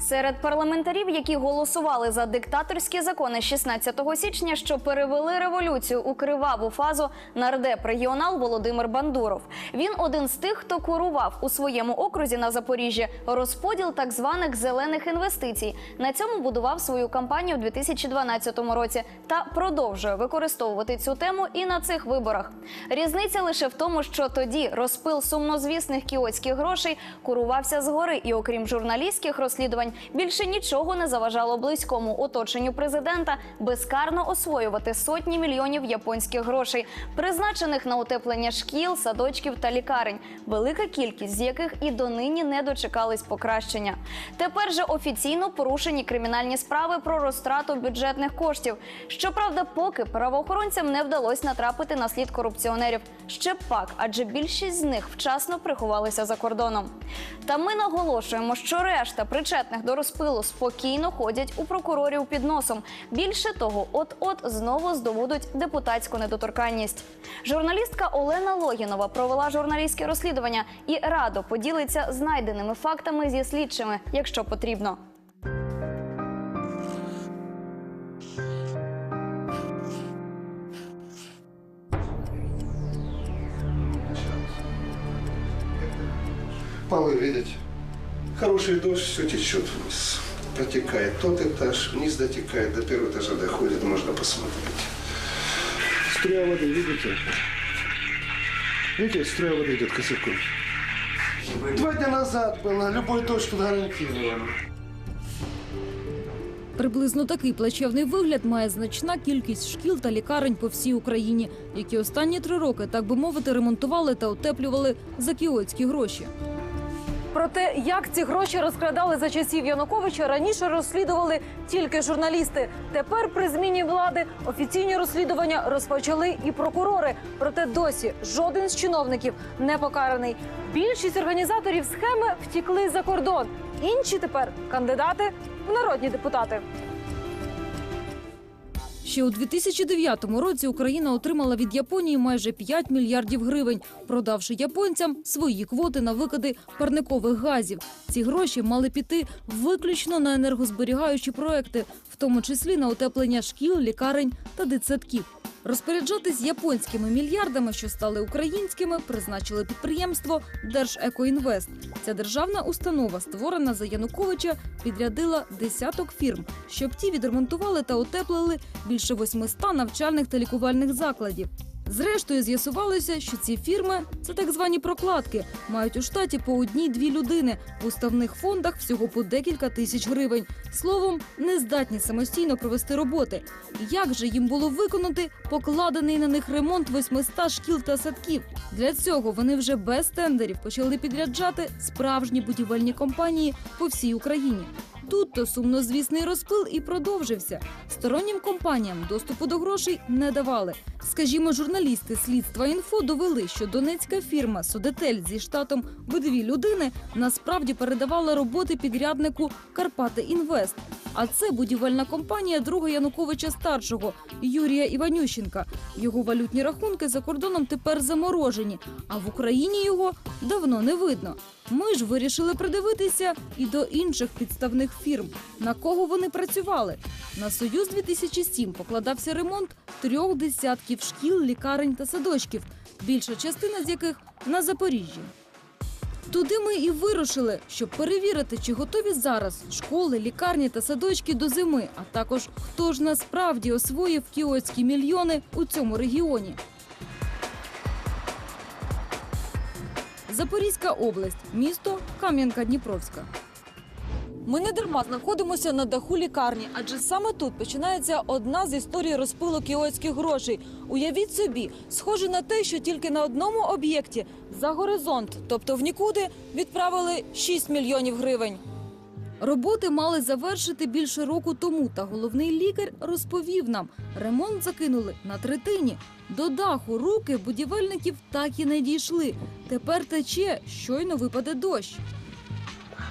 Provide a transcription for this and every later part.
Серед парламентарів, які голосували за диктаторські закони 16 січня, що перевели революцію у криваву фазу, нардеп регіонал Володимир Бандуров. Він один з тих, хто курував у своєму окрузі на Запоріжжі розподіл так званих зелених інвестицій. На цьому будував свою кампанію у 2012 році та продовжує використовувати цю тему і на цих виборах. Різниця лише в тому, що тоді розпил сумнозвісних кіотських грошей курувався згори, і окрім журналістських розслідувань, більше нічого не заважало близькому оточенню президента безкарно освоювати сотні мільйонів японських грошей, призначених на утеплення шкіл, садочків та лікарень, велика кількість з яких і донині не дочекались покращення. Тепер же офіційно порушені кримінальні справи про розтрату бюджетних коштів. Щоправда, поки правоохоронцям не вдалося натрапити на слід корупціонерів. Ще б пак, адже більшість з них вчасно приховалися за кордоном. Та ми наголошуємо, що решта причетних до розпилу спокійно ходять у прокурорів під носом. Більше того, от-от знову здобудуть депутатську недоторканність. Журналістка Олена Логінова провела журналістське розслідування і радо поділиться знайденими фактами зі слідчими, якщо потрібно. Полы видите? Хороший дождь, все течет вниз. Протекает тот этаж, вниз дотекает, до первого этажа доходит, можно посмотреть. Струя воды, видите? Видите, струя воды идет косяком. Два дня назад было, любой дождь тут гарантирован. Приблизно такий плачевний вигляд має значна кількість шкіл та лікарень по всій Україні, які останні три роки, так би мовити, ремонтували та утеплювали за кіотські гроші. Про те, як ці гроші розкрадали за часів Януковича, раніше розслідували тільки журналісти. Тепер при зміні влади офіційні розслідування розпочали і прокурори. Проте досі жоден з чиновників не покараний. Більшість організаторів схеми втікли за кордон. Інші тепер кандидати в народні депутати. Ще у 2009 році Україна отримала від Японії майже 5 мільярдів гривень, продавши японцям свої квоти на викиди парникових газів. Ці гроші мали піти виключно на енергозберігаючі проекти, в тому числі на утеплення шкіл, лікарень та дитсадків. Розпоряджатись японськими мільярдами, що стали українськими, призначили підприємство Держекоінвест. Ця державна установа, створена за Януковича, підрядила десяток фірм, щоб ті відремонтували та утеплили більше 800 навчальних та лікувальних закладів. Зрештою, з'ясувалося, що ці фірми це так звані прокладки, мають у штаті по одній-дві людини в уставних фондах всього по декілька тисяч гривень. Словом, не здатні самостійно провести роботи. Як же їм було виконати покладений на них ремонт 800 шкіл та садків? Для цього вони вже без тендерів почали підряджати справжні будівельні компанії по всій Україні. Тут то сумнозвісний розпил і продовжився. Стороннім компаніям доступу до грошей не давали. Скажімо, журналісти слідства інфо довели, що донецька фірма Содетель зі штатом в дві людини насправді передавала роботи підряднику Карпати Інвест. А це будівельна компанія друга Януковича старшого Юрія Іванющенка. Його валютні рахунки за кордоном тепер заморожені, а в Україні його давно не видно. Ми ж вирішили придивитися і до інших підставних фірм. На кого вони працювали? На Союз 2007 покладався ремонт трьох десятків шкіл, лікарень та садочків, більша частина з яких на Запоріжжі. Туди ми і вирушили, щоб перевірити, чи готові зараз школи, лікарні та садочки до зими, а також хто ж насправді освоїв кіотські мільйони у цьому регіоні. Запорізька область, місто Кам'янка-Дніпровська. Ми не дарма знаходимося на даху лікарні, адже саме тут починається одна з історій розпилу кіотських грошей. Уявіть собі, схоже на те, що тільки на одному об'єкті за горизонт, тобто в нікуди, відправили 6 мільйонів гривень. Роботи мали завершити більше року тому, та головний лікар розповів нам, ремонт закинули на третині. До даху руки будівельників так і не дійшли. Тепер тече, щойно випаде дощ.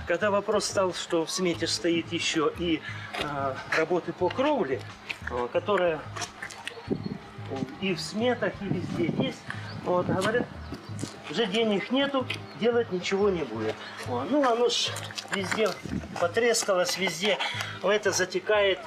Когда вопрос стал, что в смете стоит еще и э, работы по кровле, э, которые э, и в сметах, и везде есть, вот, говорят, уже денег нету, делать ничего не будет. О, ну, оно ж везде потрескалось, везде это затекает.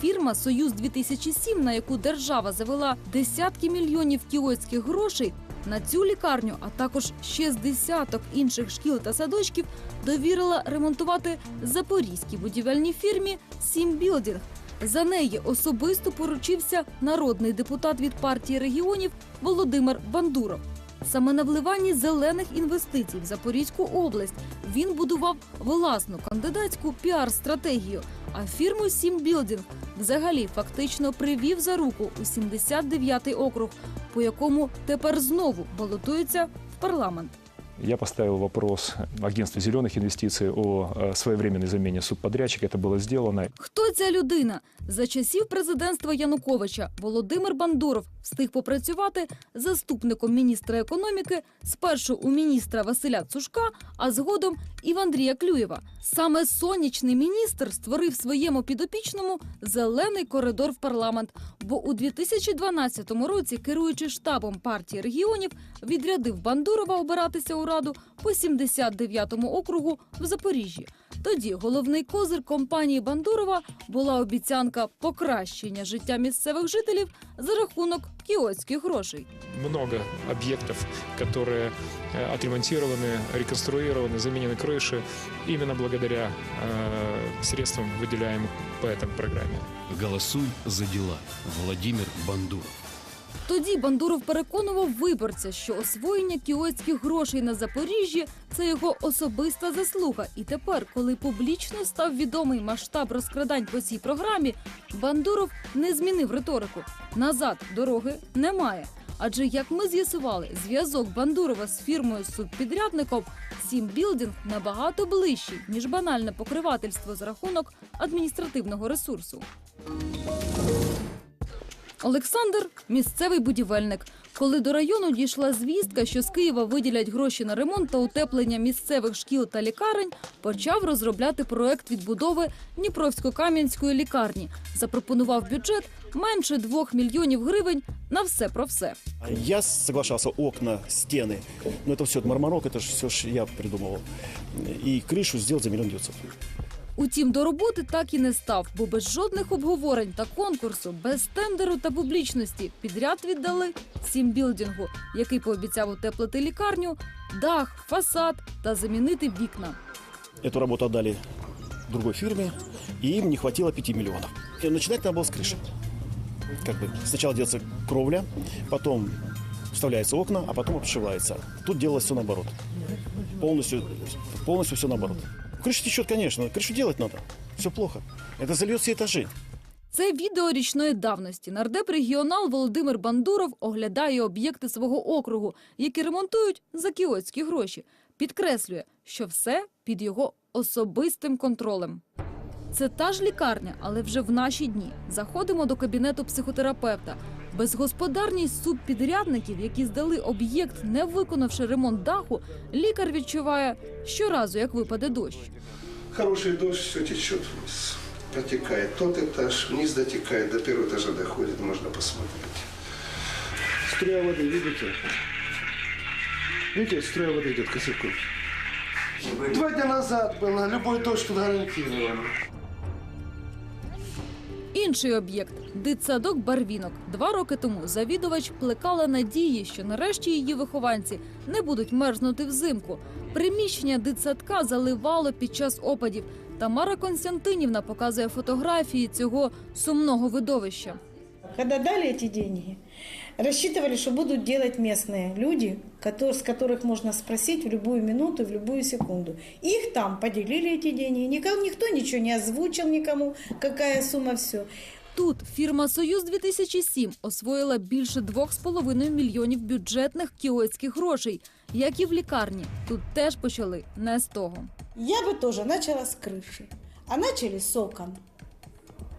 Фірма Союз 2007 на яку держава завела десятки мільйонів кіотських грошей, на цю лікарню, а також ще з десяток інших шкіл та садочків, довірила ремонтувати запорізькій будівельній фірмі Сімбілдінг. За неї особисто поручився народний депутат від партії регіонів Володимир Бандуров. Саме на вливанні зелених інвестицій в Запорізьку область він будував власну кандидатську піар-стратегію. А фірму Сімбілдінг взагалі фактично привів за руку у 79-й округ, по якому тепер знову балотується в парламент. Я поставил вопрос агентству зеленых инвестиций о э, своевременной замене субподрядчика. Это было сделано. Хто ця людина? За часів президентства Януковича Володимир Бандуров встиг попрацювати заступником міністра економіки спершу у міністра Василя Цушка, а згодом і в Андрія Клюєва. Саме сонячний міністр створив своєму підопічному зелений коридор в парламент. Бо у 2012 році, керуючи штабом партії регіонів, відрядив Бандурова обиратися у раду по 79-му округу в Запоріжжі. Тоді головний козир компанії Бандурова була обіцянка покращення життя місцевих жителів за рахунок кіотських грошей. много объектов, которые э, отремонтированы, реконструированы, заменены крыши именно благодаря э, средствам, выделяемым по этой программе. Голосуй за дела. Владимир Бандуров. Тоді Бандуров переконував виборця, що освоєння кіотських грошей на Запоріжжі це його особиста заслуга. І тепер, коли публічно став відомий масштаб розкрадань по цій програмі, Бандуров не змінив риторику. Назад дороги немає. Адже як ми з'ясували, зв'язок Бандурова з фірмою субпідрядником Сімбілдінг набагато ближчий ніж банальне покривательство за рахунок адміністративного ресурсу. Олександр місцевий будівельник. Коли до району дійшла звістка, що з Києва виділять гроші на ремонт та утеплення місцевих шкіл та лікарень, почав розробляти проект відбудови Дніпровсько-Кам'янської лікарні. Запропонував бюджет менше двох мільйонів гривень на все про все. Я соглашался, окна, стены. Но это все мармарок, это же все я придумывал. И крышу сделать за миллион девятьсот. Утім, до роботи так і не став, бо без жодних обговорень та конкурсу, без тендеру та публічності підряд віддали сімбілдингу, який пообіцяв утеплити лікарню, дах, фасад та замінити вікна. Эту работу отдали другой фирме, и им не хватило 5 миллионов. И начинать надо было с крыши. Как бы сначала делается кровля, потом вставляются окна, а потом обшивается. Тут делалось все наоборот. Полностью, полностью все наоборот. Крыша течет, конечно, крышу делать надо. Все плохо. Это зальет все этажи. Це відео річної давності. Нардеп регіонал Володимир Бандуров оглядає об'єкти свого округу, які ремонтують за кіотські гроші. Підкреслює, що все під його особистим контролем. Це та ж лікарня, але вже в наші дні. Заходимо до кабінету психотерапевта. Безгосподарність субпідрядників, які здали об'єкт, не виконавши ремонт даху, лікар відчуває щоразу, як випаде дощ. Хороший дождь, все течет вниз. Протекает тот этаж, вниз дотекает, до первого этажа доходит, можно посмотреть. Струя воды, видите? Видите, струя воды идет косяком. Два дня назад было, любой дождь тут гарантирован. Інший об'єкт дитсадок Барвінок. Два роки тому завідувач плекала надії, що нарешті її вихованці не будуть мерзнути взимку. Приміщення дитсадка заливало під час опадів. Тамара Константинівна показує фотографії цього сумного видовища. Когда дали эти деньги, рассчитывали, что будут делать местные люди, котор- с которых можно спросить в любую минуту, в любую секунду. Их там поделили эти деньги. Никому, никто ничего не озвучил никому, какая сумма, все. Тут фірма Союз 2007 освоїла більше 2,5 мільйонів бюджетних кіотських грошей, як і в лікарні. Тут теж почали не з того. Я бы тоже начала с крыши, а начали с окон.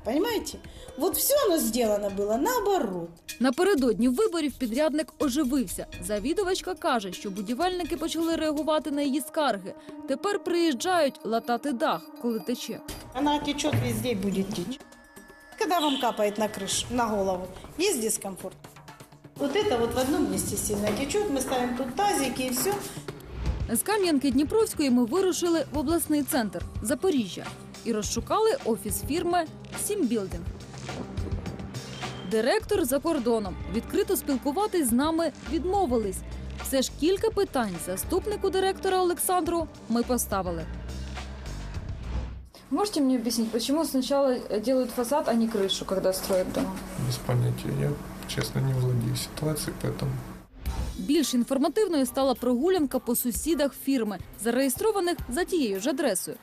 Понимаете? Вот все оно сделано было наоборот. Напередодні виборів підрядник оживився. Завідувачка каже, що будівельники почали реагувати на її скарги. Тепер приїжджають латати дах, коли тече. Она течет везде и будет течь. Когда вам капает на крышу, на голову, есть дискомфорт? Вот это вот в одном месте сильно течет, мы ставим тут тазики и все. З Кам'янки Дніпровської ми вирушили в обласний центр Запоріжжя і розшукали офіс фірми Сімбілдинг. Директор за кордоном відкрито спілкуватись з нами відмовились. Все ж кілька питань заступнику директора Олександру ми поставили. Можете мне объяснить, почему сначала делают фасад, а не крышу, когда строят дома? Без понятия. Я, честно, не владею ситуацией, поэтому... більш інформативною стала прогулянка по сусідах фірми, зареєстрованих за тією ж адресою.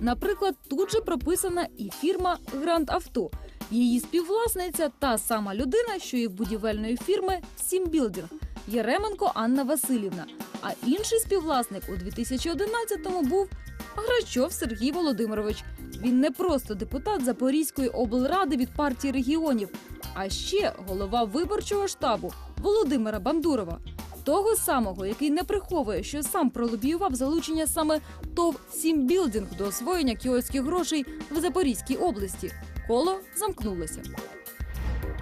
Наприклад, тут же прописана і фірма Гранд Авто. Її співвласниця та сама людина, що і в будівельної фірми Сімбілдинг Єременко Анна Васильівна. А інший співвласник у 2011-му був Грачов Сергій Володимирович. Він не просто депутат Запорізької облради від партії регіонів, а ще голова виборчого штабу Володимира Бандурова. Того самого, який не приховує, що сам пролобіював залучення саме ТОВ «Сімбілдинг» до освоєння кіоських грошей в Запорізькій області. Коло замкнулося.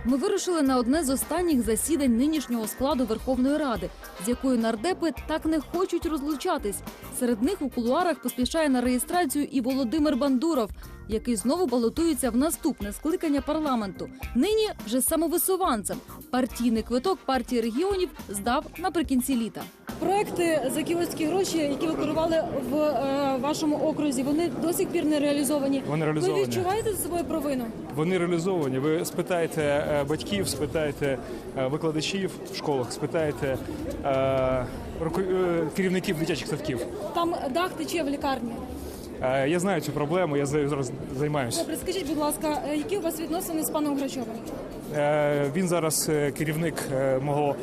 Ми вирушили на одне з останніх засідань нинішнього складу Верховної Ради, з якою нардепи так не хочуть розлучатись. Серед них у кулуарах поспішає на реєстрацію і Володимир Бандуров, який знову балотується в наступне скликання парламенту. Нині вже самовисуванцем. Партійний квиток партії регіонів здав наприкінці літа. Проекти за кіотські гроші, які ви керували в е, вашому окрузі, вони до сих пір не реалізовані. Вони Ви відчуваєте за собою провину? Вони реалізовані. Ви спитаєте е, батьків, спитаєте е, викладачів в школах, спитаєте е, е, керівників дитячих садків. Там дах тече в лікарні. Е, Я знаю цю проблему, я за- зараз займаюся. Добре, скажіть, будь ласка, е, які у вас відносини з паном Грачовим? Е, Він зараз е, керівник е, мого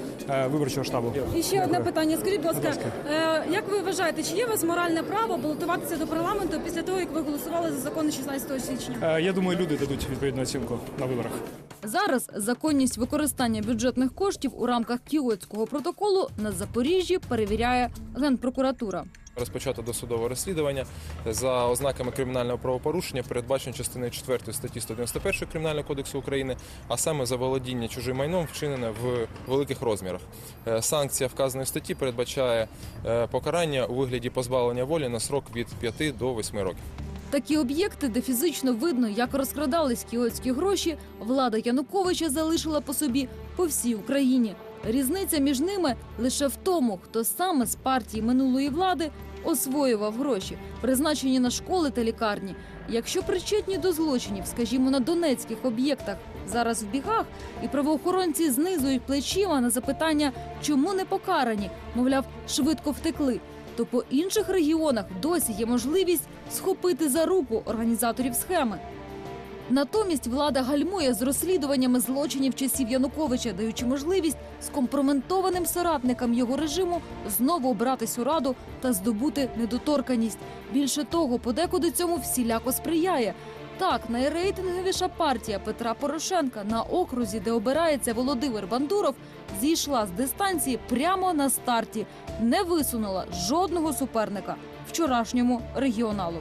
виборчого штабу. І ще одне питання. Скажіть, будь ласка, як ви вважаєте, чи є у вас моральне право балотуватися до парламенту після того, як ви голосували за закон 16 січня? Я думаю, люди дадуть відповідну оцінку на виборах. Зараз законність використання бюджетних коштів у рамках Кіотського протоколу на Запоріжжі перевіряє Генпрокуратура. Розпочато досудове розслідування за ознаками кримінального правопорушення, передбачено частиною 4 статті 191 Кримінального кодексу України, а саме за володіння чужим майном вчинене в великих розмірах. Е, Санкція вказаної статті передбачає е, покарання у вигляді позбавлення волі на срок від 5 до 8 років. Такі об'єкти, де фізично видно, як розкрадались кіотські гроші, влада Януковича залишила по собі по всій Україні. Різниця між ними лише в тому, хто саме з партії минулої влади освоював гроші, призначені на школи та лікарні. Якщо причетні до злочинів, скажімо, на донецьких об'єктах, зараз в бігах, і правоохоронці знизують плечима на запитання, чому не покарані, мовляв, швидко втекли. То по інших регіонах досі є можливість схопити за руку організаторів схеми. Натомість влада гальмує з розслідуваннями злочинів часів Януковича, даючи можливість скомпрометованим соратникам його режиму знову обратись у раду та здобути недоторканість. Більше того, подекуди цьому всіляко сприяє. Так, найрейтинговіша партія Петра Порошенка на окрузі, де обирається Володимир Бандуров, зійшла з дистанції прямо на старті, не висунула жодного суперника вчорашньому регіоналу.